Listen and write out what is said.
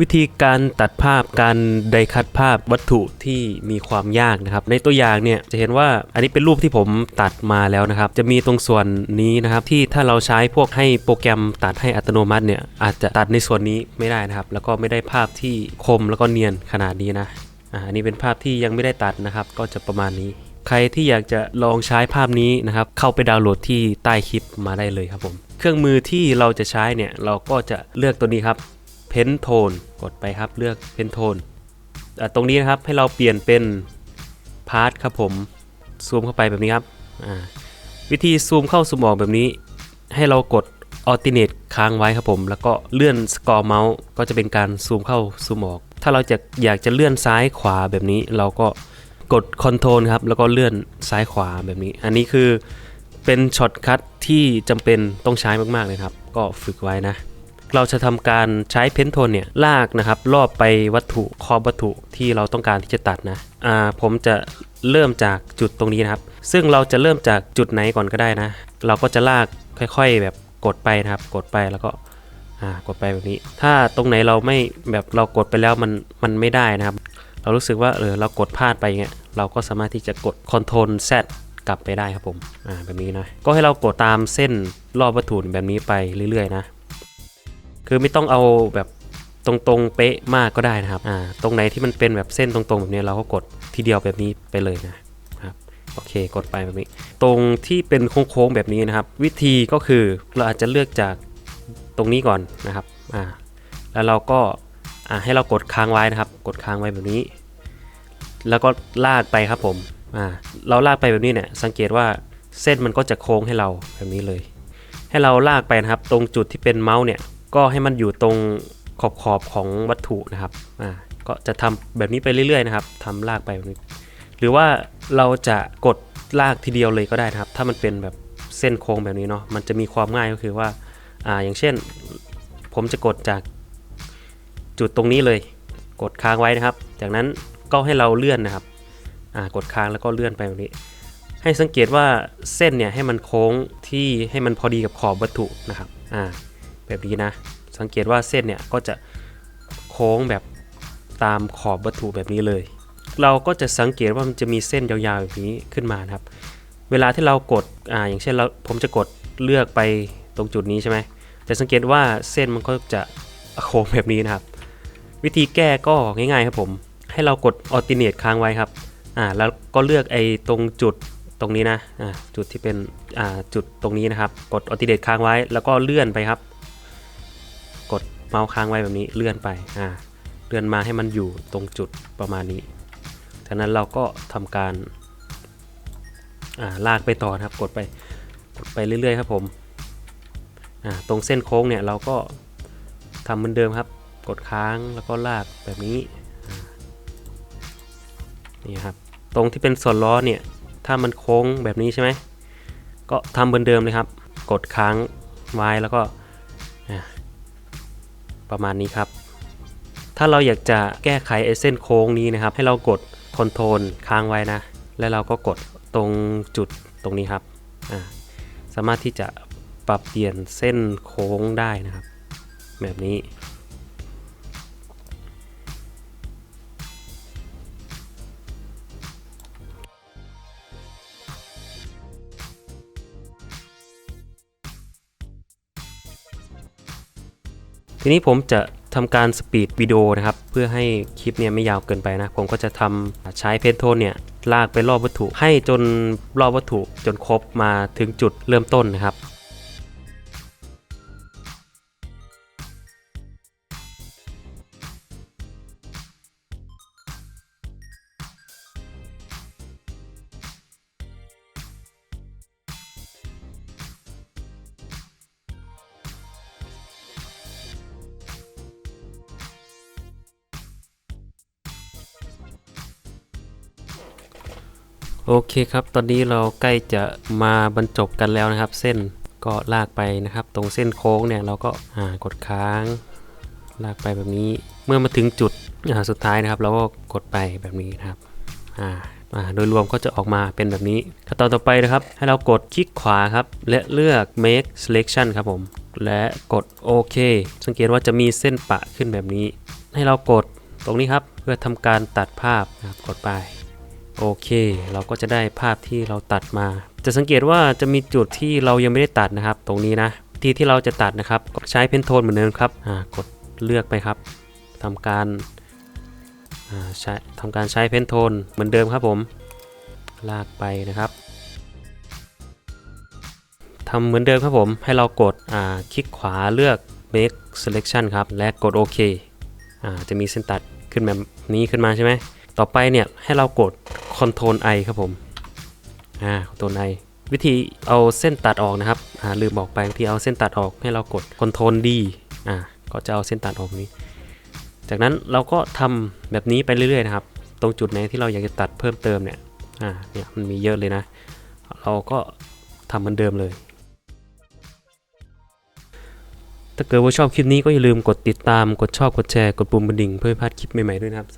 วิธีการตัดภาพการไดคัดภาพวัตถุที่มีความยากนะครับ ในตัวอย่างเนี่ยจะเห็นว่าอันนี้เป็นรูปที่ผมตัดมาแล้วนะครับ จะมีตรงส่วนนี้นะครับที่ถ้าเราใช้พวกให้โปรแกรมตัดให้อัตโนมัติเนี่ยอาจจะตัดในส่วนนี้ไม่ได้นะครับ แล้วก็ไม่ได้ภาพที่คมแล้วก็เนียนขนาดนี้นะอันนี้เป็นภาพที่ยังไม่ได้ตัดนะครับ ก็จะประมาณนี้ ใครที่อยากจะลองใช้ภาพนี้นะครับ เข้าไปดาวน์โหลดที่ใต้คลิปมาได้เลยครับผม เครื่องมือที่เราจะใช้เนี่ยเราก็จะเลือกตัวนี้ครับ เพนโทนกดไปครับเลือกเพนโทนตรงนี้นะครับให้เราเปลี่ยนเป็นพาร์ทครับผมซูมเข้าไปแบบนี้ครับวิธีซูมเข้าซูมออกแบบนี้ ให้เรากด alternate ค้างไว้ครับผม แล้วก็เลื่อนสกอร์เมาส์ก็จะเป็นการซูมเข้าซูมออก ถ้าเราจะอยากจะเลื่อนซ้ายขวาแบบนี้ เราก็กด Ctrl ครับแล้วก็เลื่อนซ้ายขวาแบบนี้ อันนี้คือเป็นช็อตคัทที่จำเป็นต้องใช้มากๆเลยครับ ก็ฝึกไว้นะ เราจะทำการใช้เพนโทนเนี่ยลากนะครับรอบไปวัตถุขอบวัตถุที่เราต้องการที่จะตัดนะอ่าผมจะเริ่มจากจุดตรงนี้นะครับ ซึ่งเราจะเริ่มจากจุดไหนก่อนก็ได้นะ เราก็จะลากค่อยๆแบบกดไปนะครับ กดไปแล้วก็อ่ากดไปแบบนี้ ถ้าตรงไหนเราไม่แบบเรากดไปแล้วมันมันไม่ได้นะครับ เรารู้สึกว่าเออเรากดพลาดไปเงี้ยเราก็สามารถที่จะกด Ctrl Z กลับไปได้ครับผมอ่าแบบนี้นะ ก็ให้เรากดตามเส้นรอบวัตถุแบบนี้ไปเรื่อยๆนะ คือไม่ต้องเอาแบบตรงๆเป๊ะมากก็ได้นะครับอ่าตรงไหนที่มันเป็นแบบเส้นตรงๆแบบนี้เราก็กดทีเดียวแบบนี้ไปเลยนะครับโอเคกดไปแบบนี้ ตรงที่เป็นโค้งๆแบบนี้นะครับ วิธีก็คือเราอาจจะเลือกจากตรงนี้ก่อนนะครับอ่าแล้วเราก็อ่าให้เรากดค้างไว้นะครับ กดค้างไว้แบบนี้ แล้วก็ลากไปครับผมอ่าเราลากไปแบบนี้เนี่ยสังเกตว่าเส้นมันก็จะโค้งให้เราแบบนี้เลย ให้เราลากไปนะครับ ตรงจุดที่เป็นเมาส์เนี่ย ก็ให้มันอยู่ตรงขอบขอบของวัตถุนะครับอ่าก็จะทำแบบนี้ไปเรื่อยๆนะครับทำลากไปแบบนี้ หรือว่าเราจะกดลากทีเดียวเลยก็ได้นะครับ ถ้ามันเป็นแบบเส้นโค้งแบบนี้เนาะมันจะมีความง่ายก็คือว่าอ่าอย่างเช่น ผมจะกดจากจุดตรงนี้เลย กดค้างไว้นะครับ จากนั้นก็ให้เราเลื่อนนะครับอ่ากดค้างแล้วก็เลื่อนไปแบบนี้ ให้สังเกตว่าเส้นเนี่ยให้มันโค้งที่ให้มันพอดีกับขอบวัตถุนะครับอ่า แบบนี้นะ สังเกตว่าเส้นเนี่ยก็จะโค้งแบบตามขอบวัตถุแบบนี้เลย เราก็จะสังเกตว่ามันจะมีเส้นยาวๆแบบนี้ขึ้นมานะครับ เวลาที่เรากดอ่าอย่างเช่นเราผมจะกดเลือกไปตรงจุดนี้ใช่ไหมจะสังเกตว่าเส้นมันก็จะโค้งแบบนี้นะครับ วิธีแก้ก็ง่ายๆครับผม ให้เรากด alternate ค้างไว้ครับอ่าแล้วก็เลือกไอ้ตรงจุดตรงนี้นะอ่าจุดที่เป็นอ่าจุดตรงนี้นะครับ กด alternate ค้างไว้ แล้วก็เลื่อนไปครับ เมาส์ค้างไว้แบบนี้เลื่อนไปอ่าเลื่อนมาให้มันอยู่ตรงจุดประมาณนี้จากนั้นเราก็ทำการอ่าลากไปต่อนะครับกดไปกดไปเรื่อยๆครับผมอ่าตรงเส้นโค้งเนี่ยเราก็ทำเหมือนเดิมครับ กดค้างแล้วก็ลากแบบนี้นี่ครับตรงที่เป็นส่วนล้อเนี่ยถ้ามันโค้งแบบนี้ใช่ไหมก็ทำเหมือนเดิมเลยครับ กดค้างไว้แล้วก็อ่า ประมาณนี้ครับ ถ้าเราอยากจะแก้ไขไอเส้นโค้งนี้นะครับ ให้เรากดคอนโทรลค้างไว้นะ แล้วเราก็กดตรงจุดตรงนี้ครับสามารถที่จะปรับเปลี่ยนเส้นโค้งได้นะครับ แบบนี้ ทีนี้ผมจะทำการสปีดวิดีโอนะครับ เพื่อให้คลิปเนี่ยไม่ยาวเกินไปนะ ผมก็จะทำใช้เพนโทนเนี่ยลากไปรอบวัตถุ ให้จนรอบวัตถุจนครบมาถึงจุดเริ่มต้นนะครับ โอเคครับ ตอนนี้เราใกล้จะมาบรรจบกันแล้วนะครับ เส้นก็ลากไปนะครับ ตรงเส้นโค้งเนี่ยเราก็อ่ากดค้าง ลากไปแบบนี้ เมื่อมาถึงจุดสุดท้ายนะครับ เราก็กดไปแบบนี้นะครับโดยรวมก็จะออกมาเป็นแบบนี้ขั้นตอนต่อไปนะครับ ให้เรากดคลิกขวาครับ และเลือก make selection ครับผม และกดโอเคสังเกตว่าจะมีเส้นปะขึ้นแบบนี้ ให้เรากดตรงนี้ครับ เพื่อทำการตัดภาพนะครับกดไป โอเค เราก็จะได้ภาพที่เราตัดมา จะสังเกตว่าจะมีจุดที่เรายังไม่ได้ตัดนะครับ ตรงนี้นะ ที่ที่เราจะตัดนะครับก็ใช้เพนโทนเหมือนเดิมครับกดเลือกไปครับทำการใช้ทำการใช้เพนโทนเหมือนเดิมครับผมลากไปนะครับทำเหมือนเดิมครับผมให้เรากดคลิกขวาเลือก make selection ครับ และกดโอเคจะมีเส้นตัดขึ้นแบบนี้ขึ้นมาใช่ไหม ต่อไปเนี่ยให้เรากด Ctrl I ครับผม อ่า Ctrl I วิธีเอาเส้นตัดออกนะครับ อ่าลืมบอกไปวิธีเอาเส้นตัดออกให้เรากด Ctrl D อ่า ก็จะเอาเส้นตัดออกนี้ จากนั้นเราก็ทำแบบนี้ไปเรื่อยๆนะครับ ตรงจุดไหนที่เราอยากจะตัดเพิ่มเติมเนี่ย อ่า เนี่ยมันมีเยอะเลยนะ เราก็ทำเหมือนเดิมเลยถ้าเกิดว่าชอบคลิปนี้ก็อย่าลืมกดติดตาม กดชอบ กดแชร์ กดปุ่มกระดิ่งเพื่อไม่พลาดคลิปใหม่ๆด้วยนะครับ